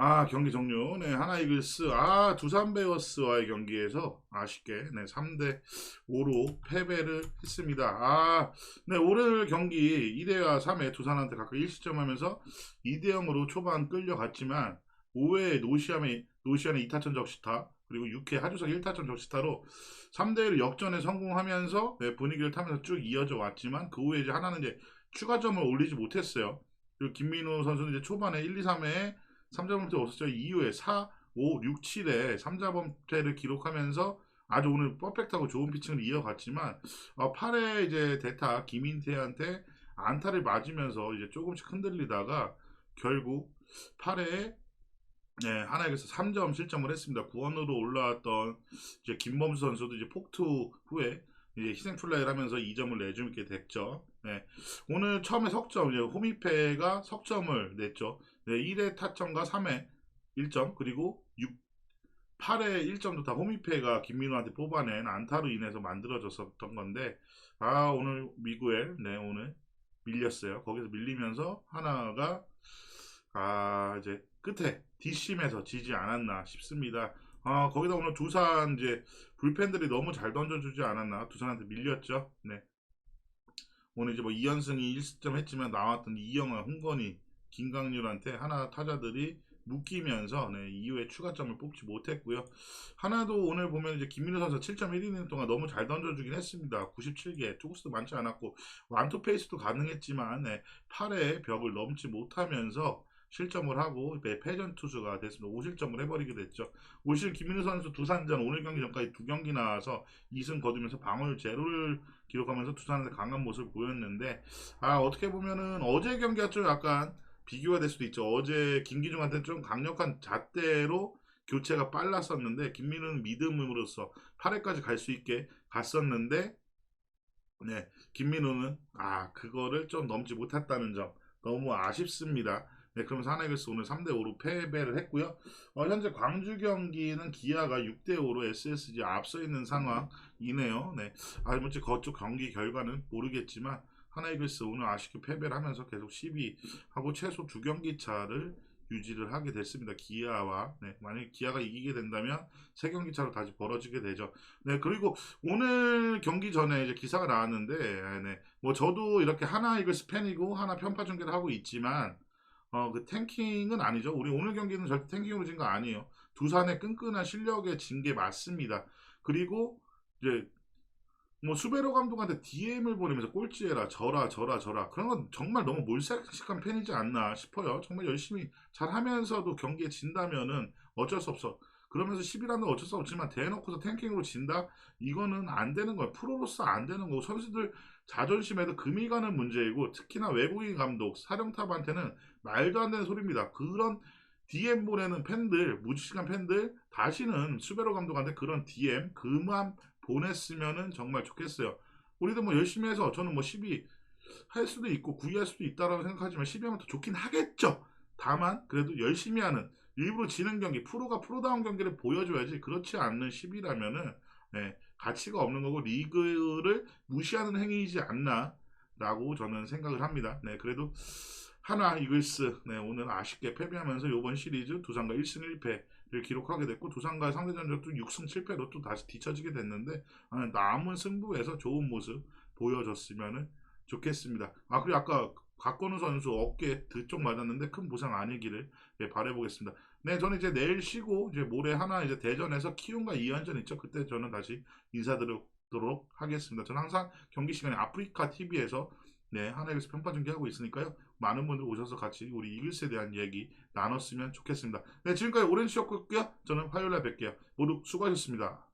아, 경기 종료. 네, 하나 이글스. 아, 두산 베어스와의 경기에서 아쉽게 네, 3대 5로 패배를 했습니다. 아, 네, 오늘 경기 2대와 3회 두산한테 각각 1시점 하면서 2대 0으로 초반 끌려갔지만 5회 노시안의 노시안의 2타점 적시타 그리고 6회 하주석 1타점 적시타로 3대 1로 역전에 성공하면서 네, 분위기를 타면서 쭉 이어져 왔지만 그 후에 이제 하나는 이제 추가점을 올리지 못했어요. 그리고 김민우 선수는 이제 초반에 1, 2, 3회에 3자범퇴 없었죠. 이후에 4, 5, 6, 7에 3자범퇴를 기록하면서 아주 오늘 퍼펙트하고 좋은 피칭을 이어갔지만 어, 8회 이제 대타 김인태한테 안타를 맞으면서 이제 조금씩 흔들리다가 결국 8회에 네, 하나에게서 3점 실점을 했습니다. 구원으로 올라왔던 이제 김범수 선수도 이제 폭투 후에 이제 희생 플라이를 하면서 2점을 내주게 됐죠. 네. 오늘 처음에 석점, 이제 호미페가 석점을 냈죠. 네, 1회 타점과 3회 1점, 그리고 6, 8회 1점도 다 호미페가 김민우한테 뽑아낸 안타로 인해서 만들어졌었던 건데, 아, 오늘 미구엘, 네, 오늘 밀렸어요. 거기서 밀리면서 하나가, 아, 이제 끝에 뒷심에서 지지 않았나 싶습니다. 아, 거기다 오늘 두산 이제 불펜들이 너무 잘 던져주지 않았나. 두산한테 밀렸죠. 네. 오늘 이제 뭐 이현승이 1失점 했지만 나왔던 이영아, 홍건희, 김강률한테 하나 타자들이 묶이면서 네, 이후에 추가점을 뽑지 못했고요. 하나도 오늘 보면 이제 김민우 선수 7.1이닝 동안 너무 잘 던져주긴 했습니다. 97개, 투구수도 많지 않았고 완투 페이스도 가능했지만 네, 8회 벽을 넘지 못하면서 실점을 하고 네, 패전 투수가 됐습니다. 5실점을 해버리게 됐죠. 올 시즌 김민우 선수 두산전 오늘 경기 전까지 두 경기 나와서 2승 거두면서 방어율 제로를 기록하면서 두산한테 강한 모습을 보였는데 아 어떻게 보면은 어제 경기가 좀 약간 비교가 될 수도 있죠. 어제 김기중한테는 좀 강력한 잣대로 교체가 빨랐었는데 김민우는 믿음으로써 8회까지 갈 수 있게 갔었는데 네 김민우는 아 그거를 좀 넘지 못했다는 점 너무 아쉽습니다. 네, 그러면서 하나이글스 오늘 3대5로 패배를 했고요. 어, 현재 광주 경기는 기아가 6대5로 SSG 앞서 있는 상황이네요. 네. 아, 뭐지 그쪽 경기 결과는 모르겠지만 하나이글스 오늘 아쉽게 패배를 하면서 계속 12하고 최소 두 경기 차를 유지를 하게 됐습니다. 기아와 네, 만약에 기아가 이기게 된다면 세 경기 차로 다시 벌어지게 되죠. 네 그리고 오늘 경기 전에 이제 기사가 나왔는데 네, 뭐 저도 이렇게 하나 이글스 팬이고 하나 편파 중계를 하고 있지만 어, 그 탱킹은 아니죠. 우리 오늘 경기는 절대 탱킹으로 진 거 아니에요. 두산의 끈끈한 실력에 진 게 맞습니다. 그리고 이제 뭐 수베로 감독한테 DM을 보내면서 꼴찌해라 저라 저라 저라 그런 건 정말 너무 몰색식한 팬이지 않나 싶어요. 정말 열심히 잘 하면서도 경기에 진다면은 어쩔 수 없어. 그러면서 11라는 어쩔 수 없지만 대놓고서 탱킹으로 진다? 이거는 안 되는 거예요. 프로로서 안 되는 거고 선수들 자존심에도 금이 가는 문제이고 특히나 외국인 감독, 사령탑한테는 말도 안 되는 소리입니다. 그런 DM 보내는 팬들, 무지식한 팬들 다시는 수베로 감독한테 그런 DM 그만 보냈으면 정말 좋겠어요. 우리도 뭐 열심히 해서 저는 뭐12할 수도 있고 9위 할 수도 있다라고 생각하지만 12하면 더 좋긴 하겠죠. 다만 그래도 열심히 하는 일부러 지는 경기 프로가 프로다운 경기를 보여줘야지 그렇지 않는 10이라면은 네, 가치가 없는 거고 리그를 무시하는 행위이지 않나라고 저는 생각을 합니다. 네, 그래도 하나 이글스 네, 오늘 아쉽게 패배하면서 이번 시리즈 두산과 1승 1패를 기록하게 됐고 두산과의 상대 전적도 6승 7패로 또 다시 뒤처지게 됐는데 아, 남은 승부에서 좋은 모습 보여줬으면 좋겠습니다. 아 그리고 아까 박건우 선수 어깨 드쪽 맞았는데 큰 부상 아니기를 예, 바라보겠습니다. 네, 저는 이제 내일 쉬고 이제 모레 하나 이제 대전에서 키움과 2연전 있죠. 그때 저는 다시 인사드리도록 하겠습니다. 저는 항상 경기 시간에 아프리카 TV에서 네, 하나에게서 평가 중계하고 있으니까요. 많은 분들 오셔서 같이 우리 이글스에 대한 얘기 나눴으면 좋겠습니다. 네, 지금까지 오렌지였고요. 저는 화요일에 뵐게요. 모두 수고하셨습니다.